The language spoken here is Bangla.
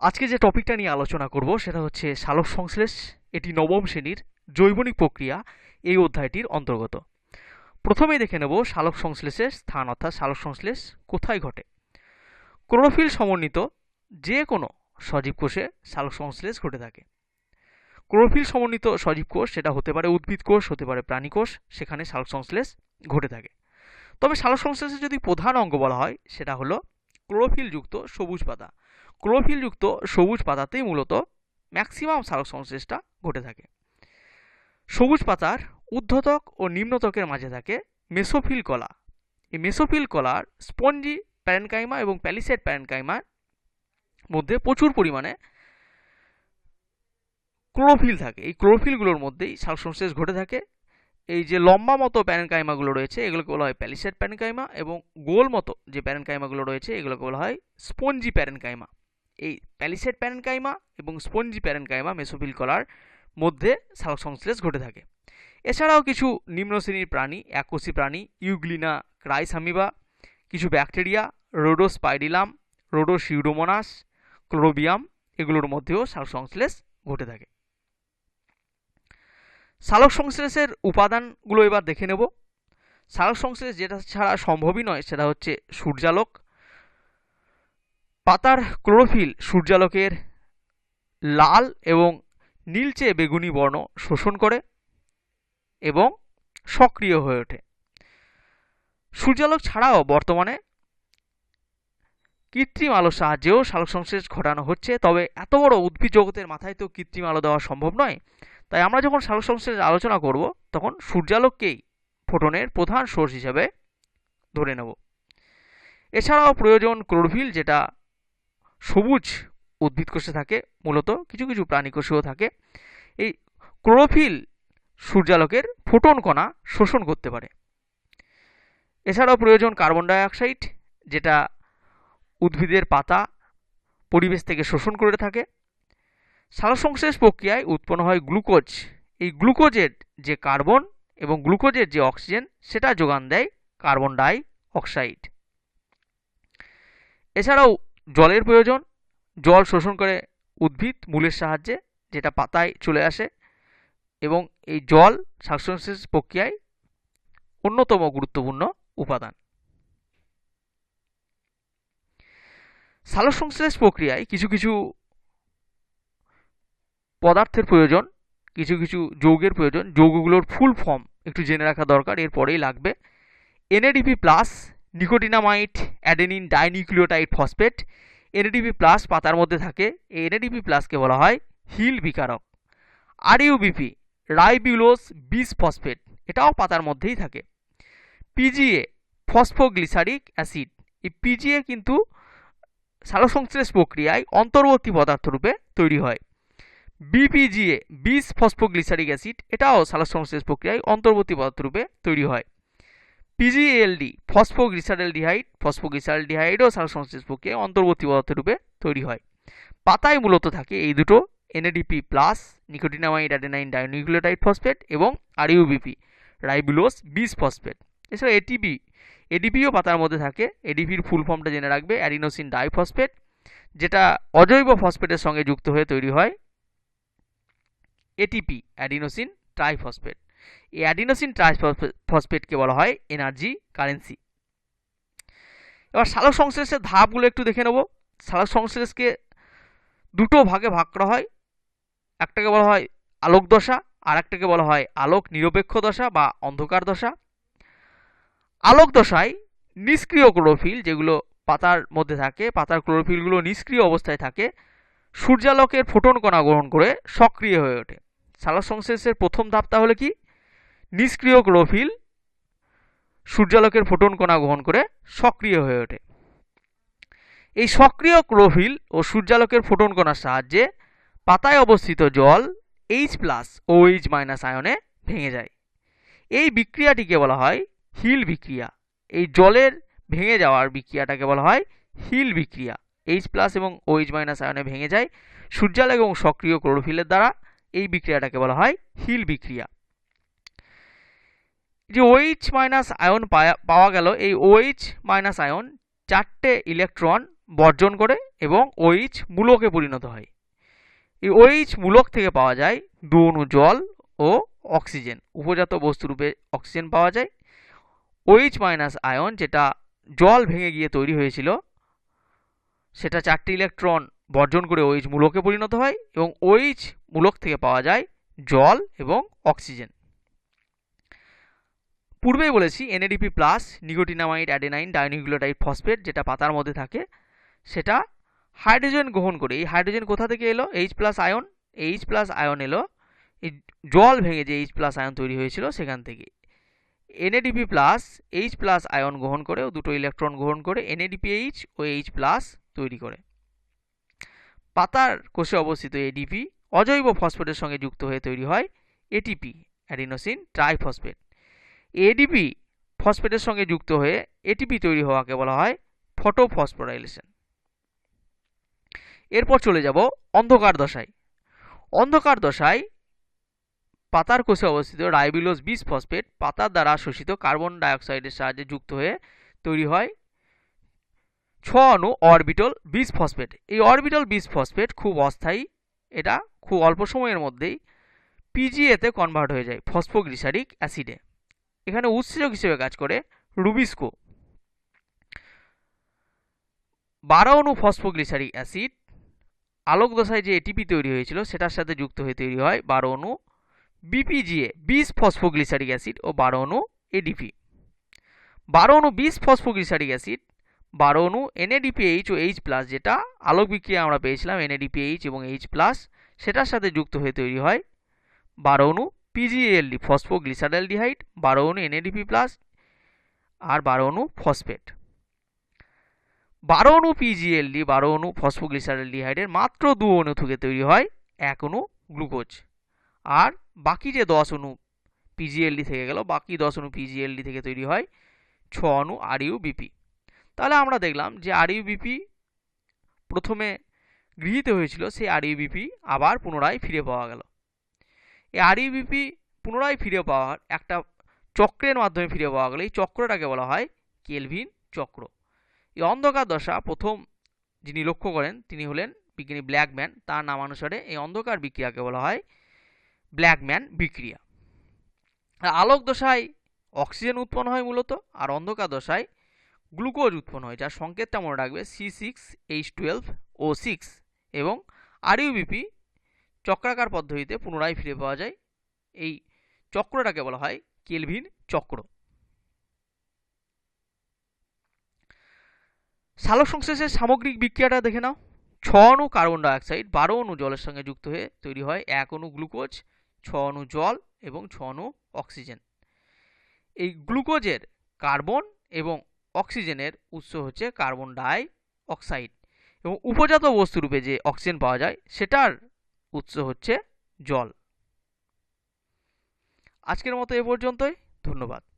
আজকে যে টপিকটা নিয়ে আলোচনা করব সেটা হচ্ছে সালোক সংশ্লেষ, এটি নবম শ্রেণির জৈবনিক প্রক্রিয়া, এই অধ্যায়টির অন্তর্গত। প্রথমেই দেখে নেব সালোক সংশ্লেষের স্থান, অর্থাৎ সালোক সংশ্লেষ কোথায় ঘটে। ক্লোরোফিল সমন্বিত যে কোনো সজীব কোষে সালোক সংশ্লেষ ঘটে থাকে। ক্লোরোফিল সমন্বিত সজীব কোষ, সেটা হতে পারে উদ্ভিদ কোষ, হতে পারে প্রাণী কোষ, সেখানে সালোক সংশ্লেষ ঘটে থাকে। তবে সালোক সংশ্লেষের যদি প্রধান অঙ্গ বলা হয়, সেটা হলো ক্লোরোফিলযুক্ত সবুজ পাতা। ক্লোরোফিলযুক্ত সবুজ পাতাতেই মূলত ম্যাক্সিমাম সালোক সংশ্লেষটা ঘটে থাকে। সবুজ পাতার ঊর্ধ্বতক ও নিম্নতকের মাঝে থাকে মেসোফিল কলা। এই মেসোফিল কলার স্পঞ্জি, প্যারেনকাইমা এবং প্যালিসেড প্যারেনকাইমার মধ্যে প্রচুর পরিমাণে ক্লোরোফিল থাকে। এই ক্লোরোফিলগুলোর মধ্যেই সালোক সংশ্লেষ ঘটে থাকে। এই যে লম্বা মতো প্যারেনকাইমাগুলো রয়েছে, এগুলোকে বলা হয় প্যালিসেড প্যারেনকাইমা এবং গোল মতো যে প্যারেনকাইমাগুলো রয়েছে, এগুলোকে বলা হয় স্পঞ্জি প্যারেনকাইমা। এই প্যালিসেড প্যারেনকাইমা এবং স্পঞ্জি প্যারেনকাইমা মেসোফিল কলার মধ্যে সংশ্লেষ ঘটে থাকে। এছাড়াও কিছু নিম্ন শ্রেণির প্রাণী একোষী প্রাণী, ইউগ্লিনা ক্রাইসামিবা, কিছু ব্যাকটেরিয়া রোডোস্পাইডিলাম রোডোসিউডোমোনাস ক্লোরোবিয়াম, এগুলোর মধ্যেও সালোক সংশ্লেষ ঘটে থাকে। সালোক সংশ্লেষের উপাদানগুলো এবার দেখে নেব। সালোক সংশ্লেষ যেটা ছাড়া সম্ভবই নয়, সেটা হচ্ছে সূর্যালোক। পাতার ক্লোরোফিল সূর্যালোকের লাল এবং নীলচে বেগুনি বর্ণ শোষণ করে এবং সক্রিয় হয়ে ওঠে। সূর্যালোক ছাড়াও বর্তমানে কৃত্রিম আলোর সাহায্যেও সালোক সংশ্লেষ ঘটানো হচ্ছে, তবে এত বড় উদ্ভিদ জগতের মাথায় তো কৃত্রিম আলো দেওয়া সম্ভব নয়। তাই আমরা যখন সালোক সংশ্লেষের আলোচনা করব, তখন সূর্যালোককেই ফোটনের প্রধান সোর্স হিসেবে ধরে নেব। এছাড়াও প্রয়োজন ক্লোরোফিল, যেটা সবুজ উদ্ভিদ কোষে থাকে, মূলত কিছু কিছু প্রাণী কোষেও থাকে। এই ক্লোরোফিল সূর্যালোকের ফোটন কণা শোষণ করতে পারে। এছাড়াও প্রয়োজন কার্বন ডাইঅক্সাইড, যেটা উদ্ভিদের পাতা পরিবেশ থেকে শোষণ করে থাকে। সালোকসংশ্লেষ প্রক্রিয়ায় উৎপন্ন হয় গ্লুকোজ। এই গ্লুকোজের যে কার্বন এবং গ্লুকোজের যে অক্সিজেন, সেটা যোগান দেয় কার্বন ডাই অক্সাইড এছাড়াও জলের প্রয়োজন, জল শোষণ করে উদ্ভিদ মূলের সাহায্যে যেটা পাতায় চলে আসে এবং এই জল শ্বাসসংশ্লেষ প্রক্রিয়ায় অন্যতম গুরুত্বপূর্ণ উপাদান। সালোকসংশ্লেষ প্রক্রিয়ায় কিছু কিছু পদার্থের প্রয়োজন, কিছু কিছু যৌগের প্রয়োজন, যৌগগুলোর ফুল ফর্ম একটু জেনে রাখা দরকার, এরপরেই লাগবে। NADP plus nicotinamide, adenine dinucleotide phosphate, NADP plus পাতার মধ্যে থাকে। এই এনএডিপি প্লাসকে বলা হয় হিল বিকারক। আর ইউবিপি রাইবিউলোস বিস ফসফেট, এটাও পাতার মধ্যেই থাকে। PGA, phosphoglyceric acid. এই পিজিএ কিন্তু সালোকসংশ্লেষ প্রক্রিয়ায় অন্তর্বর্তী পদার্থ রূপে তৈরি হয়। বিপিজিএ বিস ফসফোগ্লিসারিক অ্যাসিড, এটাও সালোকসংশ্লেষ প্রক্রিয়ায় অন্তর্বর্তী পদার্থ রূপে তৈরি হয়। পিজিএলডি ফসফোগ্লিসারেলডিহাইড ফসফোগ্লিসারেলডিহাইডও সালোকসংশ্লেষ প্রক্রিয়ায় অন্তর্বর্তী পদার্থ রূপে তৈরি হয়। পাতায় মূলত থাকে এই দুটো NADP plus nicotinamide adenine dinucleotide phosphate এবং আরইউবিপি রাইবুলোস বিস ফসফেট এছাড়া এটিপি এডিপিও পাতার মধ্যে থাকে। এডিপির ফুল ফর্মটা জেনে রাখবে অ্যাডিনোসিন ডাইফসফেট যেটা অজৈব ফসফেটের সঙ্গে যুক্ত হয়ে তৈরি হয় এটিপি অ্যাডিনোসিন ট্রাইফসফেট এই অ্যাডিনোসিন ট্রাইফসফেটকে বলা হয় এনার্জি কারেন্সি। এবার সালোক সংশ্লেষের ধাপগুলো একটু দেখে নেব। সালোক সংশ্লেষকে দুটো ভাগে ভাগ করা হয়। একটাকে বলা হয় আলোক দশা, আর একটাকে বলা হয় আলোক নিরপেক্ষ দশা বা অন্ধকার দশা। আলোক দশায় নিষ্ক্রিয় ক্লোরোফিল যেগুলো পাতার মধ্যে থাকে, পাতার ক্লোরোফিলগুলো নিষ্ক্রিয় অবস্থায় থাকে, সূর্যালোকের ফোটন কণা গ্রহণ করে সক্রিয় হয়ে ওঠে। সালোক সংশ্লেষের প্রথম ধাপ তাহলে কি? নিষ্ক্রিয় ক্লোরোফিল সূর্যালোকের ফোটন কণা গ্রহণ করে সক্রিয় হয়ে ওঠে। এই সক্রিয় ক্লোরোফিল ও সূর্যালোকের ফোটন কণার সাহায্যে পাতায় অবস্থিত জল H plus O H minus আয়নে ভেঙে যায়। এই বিক্রিয়াটিকে বলা হয় হিল বিক্রিয়া। এই জলের ভেঙে যাওয়ার বিক্রিয়াটাকে বলা হয় হিল বিক্রিয়া। এইচ প্লাস এবং ওইচ মাইনাস আয়নে ভেঙে যায় সূর্যালোক এবং সক্রিয় ক্লোরোফিলের দ্বারা। এই বিক্রিয়াটাকে বলা হয় হিল বিক্রিয়া। যে ওইচ মাইনাস আয়ন পাওয়া গেল, এই ওইচ মাইনাস আয়ন চারটে ইলেকট্রন বর্জন করে এবং ওইচ মূলকে পরিণত হয়। এই ওইচ মূলক থেকে পাওয়া যায় দু জল ও অক্সিজেন উপজাত বস্তুরূপে অক্সিজেন পাওয়া যায়। ওইচ মাইনাস আয়ন যেটা জল ভেঙে গিয়ে তৈরি হয়েছিল, সেটা চারটি ইলেকট্রন বর্জন করে ওইচ মূলকে পরিণত হয় এবং ওইচ মূলক থেকে পাওয়া যায় জল এবং অক্সিজেন পূর্বেই বলেছি NADP plus nicotinamide, adenine, dinucleotide phosphate যেটা পাতার মধ্যে থাকে, সেটা হাইড্রোজেন গ্রহণ করে। এই হাইড্রোজেন কোথা থেকে এলো? H plus ion H plus ion এলো। এই জল ভেঙে যে এইচ প্লাস আয়ন তৈরি হয়েছিল সেখান থেকে। NADP plus H plus ion গ্রহণ করে ও দুটো ইলেকট্রন গ্রহণ করে এনএডিপিএইচ ও এইচ প্লাস তৈরি করে। পাতার কোষে অবস্থিত এডিপি অজৈব ফসফেটের সঙ্গে যুক্ত হয়ে তৈরি হয় এটিপি অ্যাডিনোসিন ট্রাইফসফেট এডিপি ফসফেটের সঙ্গে যুক্ত হয়ে এটিপি তৈরি হওয়াকে বলা হয় ফটোফসফোরাইলেশন। এরপর চলে যাব অন্ধকার দশায়। অন্ধকার দশায় পাতার কোষে অবস্থিত রাইবিলোস বিস ফসফেট পাতার দ্বারা শোষিত কার্বন ডাইঅক্সাইডের সাহায্যে যুক্ত হয়ে তৈরি হয় ছ অণু অরবিটল বিস ফসফেট। এই অরবিটল বিস ফসফেট খুব অস্থায়ী, এটা খুব অল্প সময়ের মধ্যেই পিজিএতে কনভার্ট হয়ে যায়, ফসফোগ্লিসারিক অ্যাসিডে। এখানে উৎসেচক হিসেবে কাজ করে রুবিস্কো। বারো অনু ফসফোগ্লিসারিক অ্যাসিড আলোক দশায় যে এটিপি তৈরি হয়েছিল, সেটার সাথে যুক্ত হয়ে তৈরি হয় বারো অনু বিপিজিএ বিশ ফসফোগ্লিসারিক অ্যাসিড ও বারো অনু এডিপি বারো অনু বিশ ফসফোগ্লিসারিক অ্যাসিড বারো অণু এনএডিপিএইচ ও এইচ প্লাস যেটা আলোক বিক্রিয়া আমরা পেয়েছিলাম এনএডিপিএইচ এবং এইচ প্লাস সেটার সাথে যুক্ত হয়ে তৈরি হয় বারো অণু পিজিএলডি ফসফোগ্লিসারেলডিহাইড বারো অণু এনএডিপি প্লাস আর বারো অণু ফসফেট বারো অণু পিজিএলডি বারো অণু ফসফোগ্লিসারেলডিহাইডের মাত্র দু অণু থেকে তৈরি হয় এক অণু গ্লুকোজ আর বাকি যে দশ অণু পিজিএলডি থেকে গেল, বাকি দশ অণু পিজিএলডি থেকে তৈরি হয় ছ অণু আরইউ বিপি তাহলে আমরা দেখলাম যে আরইউ বিপি প্রথমে গৃহীত হয়েছিল, সেই আরইউ বিপি আবার পুনরায় ফিরে পাওয়া গেল। এই আরইউ বিপি পুনরায় ফিরে পাওয়ার একটা চক্রের মাধ্যমে ফিরে পাওয়া গেলে। এই চক্রটাকে বলা হয় কেলভিন চক্র। এই অন্ধকার দশা প্রথম যিনি লক্ষ্য করেন, তিনি হলেন বিজ্ঞানী ব্ল্যাকম্যান। তার নামানুসারে এই অন্ধকার বিক্রিয়াকে বলা হয় ব্ল্যাকম্যান বিক্রিয়া। আলোক দশায় অক্সিজেন উৎপন্ন হয় মূলত, আর অন্ধকার দশায় গ্লুকোজ উৎপন্ন হয়, যার সংকেতটা মনে রাখবে C six H twelve O six এবং আরইউবিপি চক্রাকার পদ্ধতিতে পুনরায় ফিরে পাওয়া যায়। এই চক্রটাকে বলা হয় কেলভিন চক্র। সালোক সংশ্লেষের সামগ্রিক বিক্রিয়াটা দেখে নাও। ছ অণু কার্বন ডাইঅক্সাইড, বারো অণু জলের সঙ্গে যুক্ত হয়ে তৈরি হয় এক অণু গ্লুকোজ, ছ অণু জল এবং ছ অণু অক্সিজেন। এই গ্লুকোজের কার্বন এবং অক্সিজেনের উৎস হচ্ছে কার্বন ডাই অক্সাইড এবং উপজাত বস্তুরূপে যে অক্সিজেন পাওয়া যায়, সেটার উৎস হচ্ছে জল। আজকের মতো এ পর্যন্তই। ধন্যবাদ।